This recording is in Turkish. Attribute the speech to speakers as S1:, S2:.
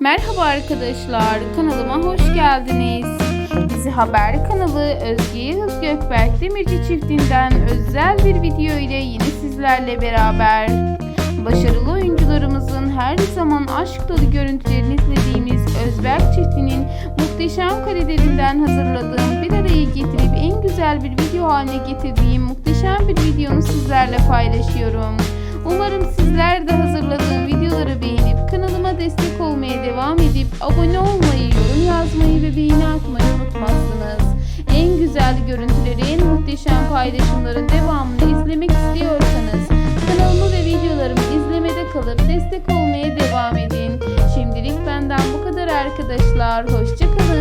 S1: Merhaba arkadaşlar, kanalıma hoş geldiniz. Dizi Haber kanalı Özge Yıldız Gökberk Demirci çiftinden özel bir video ile yine sizlerle beraber. Başarılı oyuncularımızın her zaman aşk dolu görüntülerini izlediğimiz Özberk çiftinin muhteşem karelerinden hazırladığım bir araya getirip en güzel bir video haline getirdiğim muhteşem bir videonu sizlerle paylaşıyorum. Umarım abone olmayı, yorum yazmayı ve beğeni atmayı unutmazsınız. En güzel görüntüleri, en muhteşem paylaşımların devamını izlemek istiyorsanız kanalımı ve videolarımı izlemede kalıp destek olmaya devam edin. Şimdilik benden bu kadar arkadaşlar. Hoşçakalın.